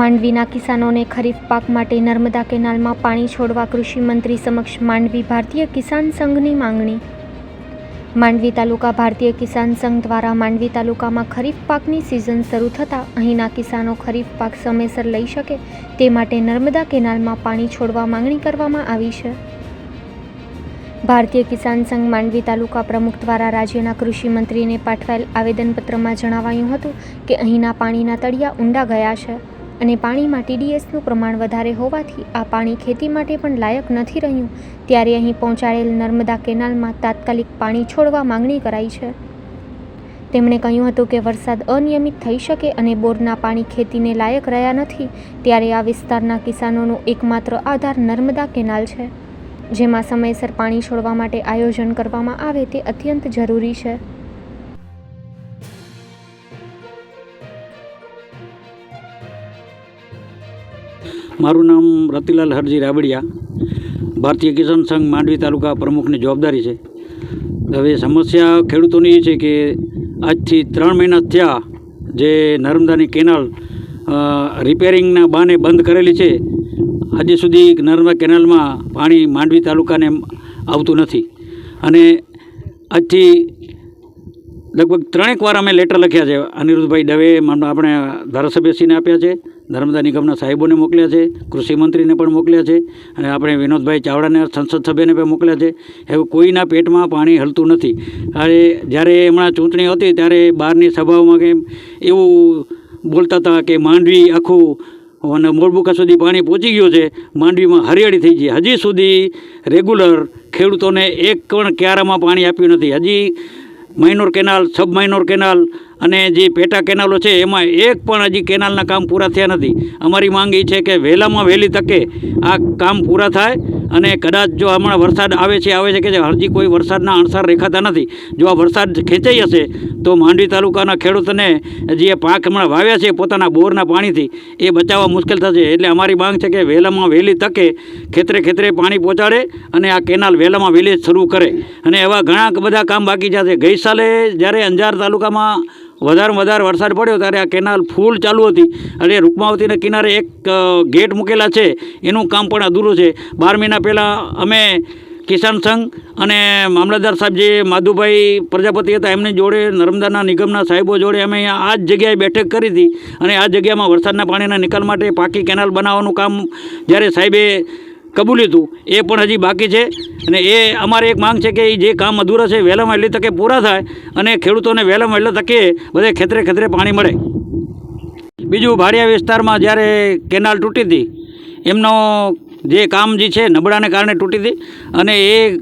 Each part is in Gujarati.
માંડવીના કિસાનોને ખરીફ પાક માટે નર્મદા કેનાલમાં પાણી છોડવા કૃષિમંત્રી સમક્ષ માંડવી ભારતીય કિસાન સંઘની માંગણી. માંડવી તાલુકા ભારતીય કિસાન સંઘ દ્વારા માંડવી તાલુકામાં ખરીફ પાકની સિઝન શરૂ થતાં અહીંના કિસાનો ખરીફ પાક સમયસર લઈ શકે તે માટે નર્મદા કેનાલમાં પાણી છોડવા માંગણી કરવામાં આવી છે. ભારતીય કિસાન સંઘ માંડવી તાલુકા પ્રમુખ દ્વારા રાજ્યના કૃષિમંત્રીને પાઠવાયેલ આવેદનપત્રમાં જણાવાયું હતું કે અહીંના પાણીના તળિયા ઊંડા ગયા છે. અને પાણીમાં ટીડીએસનું પ્રમાણ વધારે હોવાથી આ પાણી ખેતી માટે પણ લાયક નથી રહ્યું, ત્યારે અહીં પહોંચાડેલ નર્મદા કેનાલમાં તાત્કાલિક પાણી છોડવા માંગણી કરાઈ છે. તેમણે કહ્યું હતું કે વરસાદ અનિયમિત થઈ શકે અને બોરના પાણી ખેતીને લાયક રહ્યા નથી, ત્યારે આ વિસ્તારના કિસાનોનો એકમાત્ર આધાર નર્મદા કેનાલ છે. જેમાં સમયસર પાણી છોડવા માટે આયોજન કરવામાં આવે તે અત્યંત જરૂરી છે. મારું નામ રતિલાલ હરજી રાબડિયા, ભારતીય કિસાન સંઘ માંડવી તાલુકા પ્રમુખની જવાબદારી છે. હવે સમસ્યા ખેડૂતોની એ છે કે આજથી ત્રણ મહિના થયા જે નર્મદાની કેનાલ રિપેરિંગના બાને બંધ કરેલી છે. હજી સુધી નર્મદા કેનાલમાં પાણી માંડવી તાલુકાને આવતું નથી. અને આજથી લગભગ ત્રણેક વાર અમે લેટર લખ્યા છે. અનિરુદ્ધભાઈ દવે આપણે ધારાસભ્યશ્રીને આપ્યા છે. નર્મદા નિગમના સાહેબોને મોકલ્યા છે. કૃષિમંત્રીને પણ મોકલ્યા છે. અને આપણે વિનોદભાઈ ચાવડાને સંસદ સભ્યને પણ મોકલ્યા છે. એવું કોઈના પેટમાં પાણી હલતું નથી. અરે જ્યારે હમણાં ચૂંટણી હતી ત્યારે બહારની સભાઓમાં કેમ એવું બોલતા હતા કે માંડવી આખું અને મોરબુકા સુધી પાણી પહોંચી ગયું છે. માંડવીમાં હરિયાળી થઈ ગઈ. હજી સુધી રેગ્યુલર ખેડૂતોને એક પણ ક્યારામાં પાણી આપ્યું નથી. હજી minor canal sub minor canal અને જે પેટા કેનાલો છે, એમાં એક પણ હજી કેનાલના કામ પૂરા થયા નથી. અમારી માંગ એ છે કે વહેલામાં વહેલી તકે આ કામ પૂરા થાય અને કદાચ જો હમણાં વરસાદ આવે છે આવે છે કે હજી કોઈ વરસાદના અણસાર રેખાતા નથી. જો આ વરસાદ ખેંચાઈ હશે તો માંડવી તાલુકાના ખેડૂતોને જે પાક હમણાં વાવ્યા છે, પોતાના બોરના પાણીથી, એ બચાવવા મુશ્કેલ થશે. એટલે અમારી માંગ છે કે વહેલામાં વહેલી તકે ખેતરે ખેતરે પાણી પહોંચાડે અને આ કેનાલ વહેલામાં વહેલી શરૂ કરે. અને એવા ઘણા બધા કામ બાકી જશે ગઈ સાલે જ્યારે અંજાર તાલુકામાં વધારેમાં વધારે વરસાદ પડ્યો ત્યારે આ કેનાલ ફૂલ ચાલુ હતી. અને રૂકમાવતીના કિનારે એક ગેટ મૂકેલા છે. એનું કામ પણ અધૂરું છે. બાર મહિના પહેલાં અમે કિસાન સંઘ અને મામલતદાર સાહેબ જે માધુભાઈ પ્રજાપતિ હતા, એમની જોડે નર્મદાના નિગમના સાહેબો જોડે અમે આ જ જગ્યાએ બેઠક કરી હતી. અને આ જગ્યામાં વરસાદના પાણીના નિકાલ માટે પાકી કેનાલ બનાવવાનું કામ જ્યારે સાહેબે કબૂલ્યું હતું. એ પણ હજી બાકી છે અને એ અમારે એક માંગ છે કે એ જે કામ અધૂરા છે, વહેલામાં વહેલી તકે પૂરા થાય અને ખેડૂતોને વહેલામાં વહેલા તકે બધે ખેતરે ખેતરે પાણી મળે. બીજું, ભાડિયા વિસ્તારમાં જ્યારે કેનાલ તૂટી હતી, એમનો જે કામ જે છે, નબળાને કારણે તૂટી હતી અને એ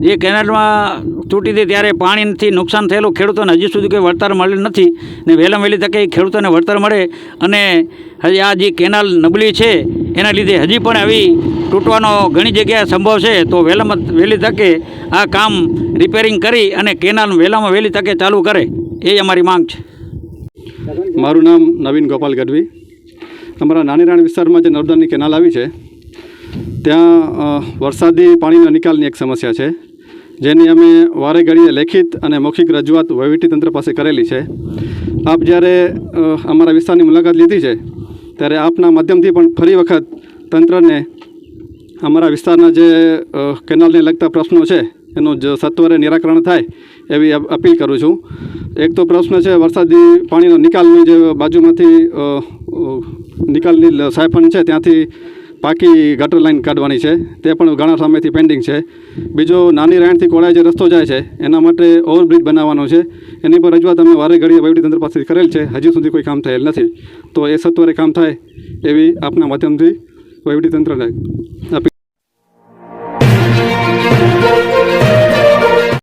જે કેનાલમાં તૂટી હતી ત્યારે પાણીથી નુકસાન થયેલું ખેડૂતોને હજી સુધી કોઈ વળતર મળેલ નથી ને વહેલામાં વહેલી તકે ખેડૂતોને વળતર મળે અને હજી આ જે કેનાલ નબળી છે એના લીધે હજી પણ આવી તૂટવાનો ઘણી જગ્યાએ સંભવ છે. તો વહેલામાં વહેલી તકે આ કામ રિપેરિંગ કરી અને કેનાલ વહેલામાં વહેલી તકે ચાલુ કરે. એ અમારી માંગ છે. મારું નામ નવીન ગોપાલ ગઢવી. અમારા નાનીરાણ વિસ્તારમાં જે નર્મદાની કેનાલ આવી છે, ત્યાં વરસાદી પાણીના નિકાલની એક સમસ્યા છે, જેની અમે વારે ઘડીએ લેખિત અને મૌખિક રજૂઆત વહીવટીતંત્ર પાસે કરેલી છે. આપ જ્યારે અમારા વિસ્તારની મુલાકાત લીધી છે ત્યારે આપના માધ્યમથી પણ ફરી વખત તંત્રને અમારા વિસ્તારના જે કેનાલને લગતા પ્રશ્નો છે, એનું જ સત્વરે નિરાકરણ થાય એવી અપીલ કરું છું. એક તો પ્રશ્ન છે વરસાદી પાણીનો નિકાલની જે બાજુમાંથી નિકાલની સાયફન છે ત્યાંથી પાકી ગટર લાઈન કાઢવાની છે. તે પણ ઘણા સમયથી પેન્ડિંગ છે. બીજો નાની રાયણથી કોળાય જે રસ્તો જાય છે, એના માટે ઓવરબ્રિજ બનાવવાનો છે. એની પર રજૂઆત અમે વારે ઘડીએ વહીવટીતંત્ર પાસેથી કરેલ છે. હજી સુધી કોઈ કામ થયેલ નથી. તો એ સત્વરે કામ થાય એવી આપના માધ્યમથી વહીવટીતંત્રને અપીલ